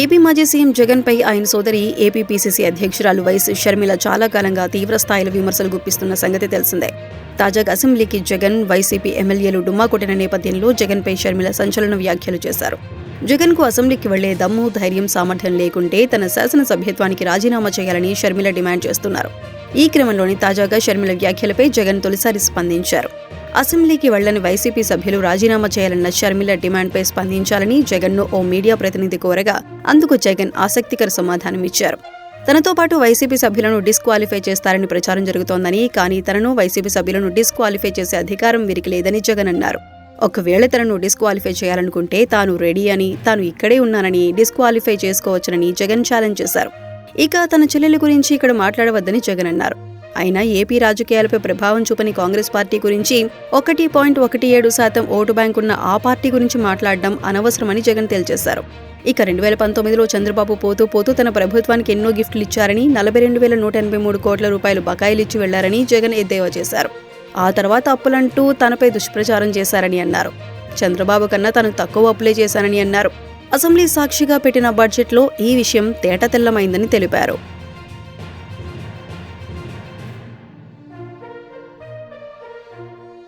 AP మాజీ CM Jagan పై ఆయన సోదరి ఏపీపీసీసీ అధ్యక్షురాలు వైఎస్ షర్మిల చాలా కాలంగా తీవ్రస్థాయిలో విమర్శలు గుప్పిస్తున్న సంగతి తెలిసిందే. తాజాగా అసెంబ్లీకి జగన్ వైసీపీ ఎమ్మెల్యేలు డుమ్మా కొట్టిన నేపథ్యంలో జగన్పై షర్మిల సంచలన వ్యాఖ్యలు చేశారు. జగన్కు అసెంబ్లీకి వెళ్ళే దమ్ము ధైర్యం సామర్థ్యం లేకుంటే తన శాసనసభ్యత్వానికి రాజీనామా చేయాలని షర్మిల డిమాండ్ చేస్తున్నారు. ఈ క్రమంలోని తాజాగా షర్మిల వ్యాఖ్యలపై జగన్ తొలిసారి స్పందించారు. అసెంబ్లీకి వెళ్ళని వైసీపీ సభ్యులు రాజీనామా చేయాలన్న షర్మిల డిమాండ్పై స్పందించాలని జగన్ను ఓ మీడియా ప్రతినిధి కోరగా అందుకు జగన్ ఆసక్తికర సమాధానం ఇచ్చారు. తనతో పాటు వైసీపీ సభ్యులను డిస్క్వాలిఫై చేస్తారని ప్రచారం జరుగుతోందని కానీ తనను వైసీపీ సభ్యులను డిస్క్వాలిఫై చేసే అధికారం వీరికి లేదని జగన్ అన్నారు. ఒకవేళ తనను డిస్క్వాలిఫై చేయాలనుకుంటే తాను రెడీ అని తాను ఇక్కడే ఉన్నానని డిస్క్వాలిఫై చేసుకోవచ్చునని జగన్ ఛాలెంజ్ చేశారు. ఇక తన చెల్లెల గురించి ఇక్కడ మాట్లాడవద్దని జగన్ అన్నారు. అయినా ఏపీ రాజకీయాలపై ప్రభావం చూపని కాంగ్రెస్ పార్టీ గురించి ఒకటి పాయింట్ ఒకటి ఏడు శాతం ఓటు బ్యాంక్ ఉన్న ఆ పార్టీ గురించి మాట్లాడడం అనవసరమని జగన్ తేల్చేశారు. ఇక రెండు వేల పంతొమ్మిదిలో చంద్రబాబు పోతూ పోతూ తన ప్రభుత్వానికి ఎన్నో గిఫ్ట్లు ఇచ్చారని నలభై రెండు వేల నూట ఎనభై మూడు కోట్ల రూపాయలు బకాయిలు ఇచ్చి వెళ్ళారని జగన్ ఎద్దేవా చేశారు. ఆ తర్వాత అప్పులంటూ తనపై దుష్ప్రచారం చేశారని అన్నారు. చంద్రబాబు కన్నా తను తక్కువ అప్పులే చేశానని అన్నారు. అసెంబ్లీ సాక్షిగా పెట్టిన బడ్జెట్లో ఈ విషయం తేటతెల్లమైందని తెలిపారు.